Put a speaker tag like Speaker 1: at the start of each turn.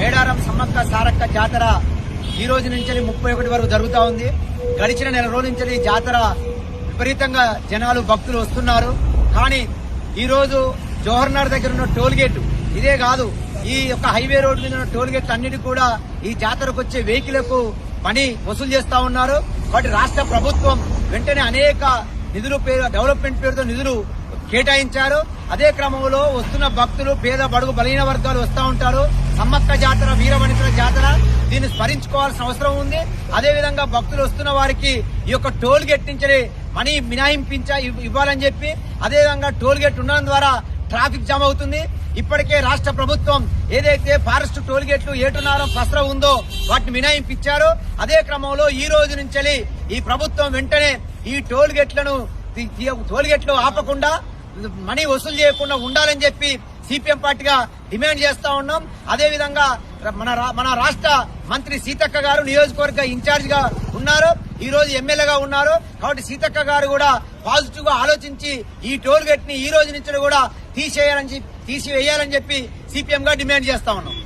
Speaker 1: మేడారం సమ్మక్క సారక్క జాతర ఈ రోజు నుంచి ముప్పై ఒకటి వరకు జరుగుతూ ఉంది. గడిచిన నెల రోజుల నుంచి ఈ జాతర విపరీతంగా జనాలు భక్తులు వస్తున్నారు. కానీ ఈ రోజు జోహర్నార్ దగ్గర ఉన్న టోల్ గేట్ ఇదే కాదు ఈ యొక్క హైవే రోడ్డు మీద ఉన్న టోల్ గేట్ అన్నిటి కూడా ఈ జాతరకు వచ్చే వెహికల్కు పని వసూలు చేస్తా ఉన్నారు. కాబట్టి రాష్ట్ర ప్రభుత్వం వెంటనే అనేక నిధులు పేరు డెవలప్మెంట్ పేరుతో నిధులు కేటాయించారు. అదే క్రమంలో వస్తున్న భక్తులు పేద బడుగు బలహీన వర్గాలు వస్తూ ఉంటారు. సమ్మక్క జాతర వీరవనితుల జాతర దీన్ని స్మరించుకోవాల్సిన అవసరం ఉంది. అదే విధంగా భక్తులు వస్తున్న వారికి ఈ యొక్క టోల్ గేట్ నుంచి మనీ మినాయింపించ ఇవ్- ఇవ్వాలని చెప్పి అదే విధంగా టోల్ గేట్ ఉండడం ద్వారా ట్రాఫిక్ జామ్ అవుతుంది. ఇప్పటికే రాష్ట్ర ప్రభుత్వం ఏదైతే ఫారెస్ట్ టోల్ గేట్లు ఏటున్నారో పసర ఉందో వాటిని మినాయింపించారు. అదే క్రమంలో ఈ రోజు నుంచి ఈ ప్రభుత్వం వెంటనే ఈ టోల్ గేట్లను టోల్ గేట్లు ఆపకుండా మనీ వసూలు చేయకుండా ఉండాలని చెప్పి సిపిఎం పార్టీగా డిమాండ్ చేస్తా ఉన్నాం. అదే విధంగా మన రా- మన రాష్ట్ర మంత్రి సీతక్క గారు నియోజకవర్గ ఇన్ఛార్జ్గా ఉన్నారు. ఈ రోజు ఎమ్మెల్యేగా ఉన్నారు. కాబట్టి సీతక్క గారు కూడా పాజిటివ్గా ఆలోచించి ఈ టోల్ గేట్ని ఈ రోజు నుంచి కూడా తీసేయాలని తీసివేయాలని చెప్పి సిపిఎం గా డిమాండ్ చేస్తా ఉన్నాం.